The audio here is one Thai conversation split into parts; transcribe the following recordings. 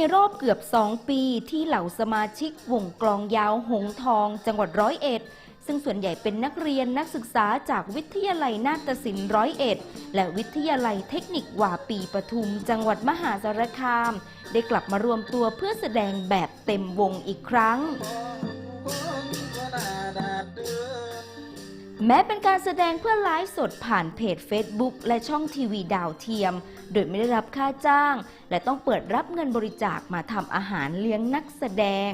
ในรอบเกือบ 2 ปีที่เหล่าสมาชิกวงกลองยาวหงทอง จังหวัดร้อยเอ็ด ซึ่งส่วนใหญ่เป็นนักเรียนนักศึกษาจากวิทยาลัยนาฏศิลป์ร้อยเอ็ด และวิทยาลัยเทคนิควาปีปทุม จังหวัดมหาสารคาม ได้กลับมารวมตัวเพื่อแสดงแบบเต็มวงอีกครั้ง แม้เป็นการแสดงเพื่อไลฟ์สดผ่านเพจ Facebook และช่องทีวีดาวเทียม โดยไม่ได้รับค่าจ้าง และต้องเปิดรับเงินบริจาคมาทำอาหารเลี้ยงนักแสดง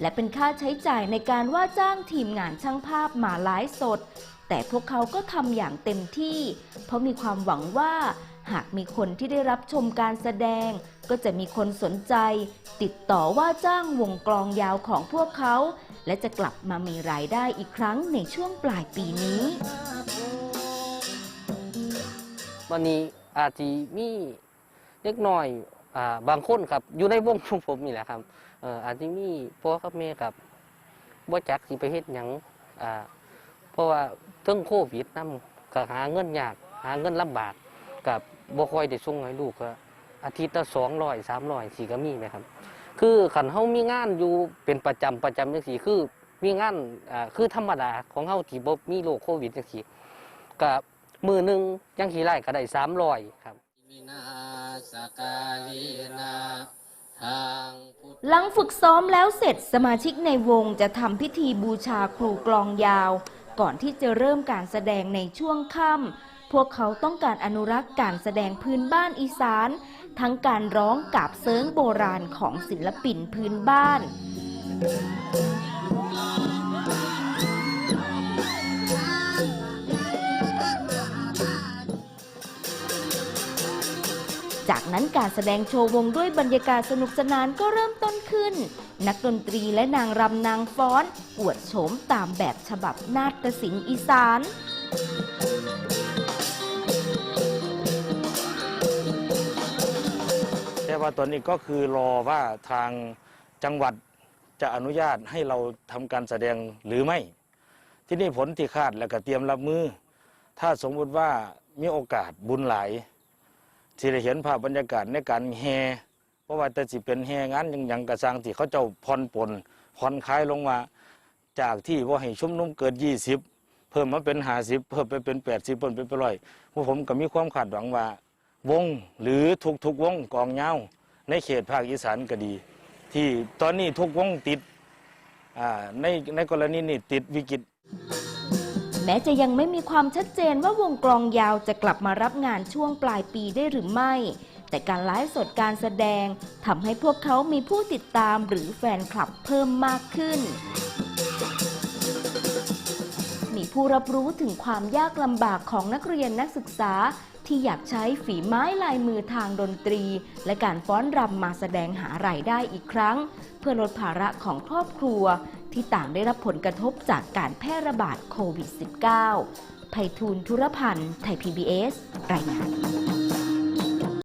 และเป็นค่าใช้จ่ายในการว่าจ้างทีมงานช่างภาพมาไลฟ์สด แต่พวกเขาก็ทำอย่างเต็มที่ เพราะมีความหวังว่า หากมีคนที่ได้รับชมการแสดง ก็จะมีคนสนใจ ติดต่อว่าจ้างวงกลองยาวของพวกเขา และจะกลับมามีรายได้อีกครั้งในช่วงปลายปีนี้ วันนี้อาจจะมีเล็กน้อยอ่าบางคนครับ อยู่ในวงของผมนี่แหละครับเอ่ออาจจะมีพ่อกับแม่กับบ่จักสิไปเฮ็ดหยังอ่าเพราะว่าเรื่องโควิดนำก็หาเงินยากหาเงินลำบากกับบ่ค่อยได้ส่งให้ลูกก็อาทิตย์ละ200 300สิก็มีไหมครับ คือคันเฮามีงานอยู่เป็นประจำประจำจังซี่คือมีงานอ่าคือธรรมดาของเฮาที่บ่มีโรคโควิดจังซี่ก็มือหนึงจังสิไล่ก็ได้300ครับมินาสกาลีนาทางพุทธหลังฝึกซ้อมแล้วเสร็จสมาชิกในวงจะทำพิธีบูชาครูกลองยาว ก่อนที่จะเริ่มการแสดงในช่วงค่ำ พวกเขาต้องการอนุรักษ์การแสดงพื้นบ้านอีสาน ทั้งการร้องกาบเซิงโบราณของศิลปินพื้นบ้าน จากนั้นการแสดงโชว์วงด้วยบรรยากาศสนุกสนานก็เริ่มต้นขึ้น นักดนตรีและนางรำนางฟ้อนอวดโฉมตามแบบฉบับนาฏศิลป์อีสานแต่ ว่าตอนนี้ก็คือรอว่าทางจังหวัดจะอนุญาตให้เราทำการแสดงหรือไม่ ที่นี่ผลที่คาดแล้วก็เตรียมรับมือ ถ้าสมมุติว่ามีโอกาสบุญหลายที่ได้เห็นภาพบรรยากาศในการแห่เพราะว่าแต่สิเป็นแห่งานอยังยังกระสังที่เขาเจ้าผ่อนปลนผ่อนคลายลงมา จากที่ว่าให้ชุ่มนุมเกิด20 เพิ่มมาเป็น50เพิ่มไปเป็น 80เพิ่มไปเป็นร้อยพวกผมก็มีความคาดหวังว่า วงหรือทุกทุกๆวงกองเงาในเขตภาคอีสานก็ดี ที่ตอนนี้ทุกวงติดในในกรณีนี้ติดวิกฤตแม้จะยังไม่มีความชัดเจนว่าวงกลองยาวจะกลับมารับงานช่วงปลายปีได้หรือไม่ แต่การไลฟ์สดการแสดงทำให้พวกเขามีผู้ติดตามหรือแฟนคลับเพิ่มมากขึ้น มีผู้รับรู้ถึงความยากลำบากของนักเรียนนักศึกษา ที่อยากใช้ฝีไม้ลายมือทางดนตรี และการฟ้อนรำมาแสดงหารายได้อีกครั้ง เพื่อลดภาระของครอบครัว ที่ต่างได้รับผลกระทบจากการแพร่ระบาดโควิด -19 ไพฑูรย์ธุรพันธ์ ไทย PBS รายงาน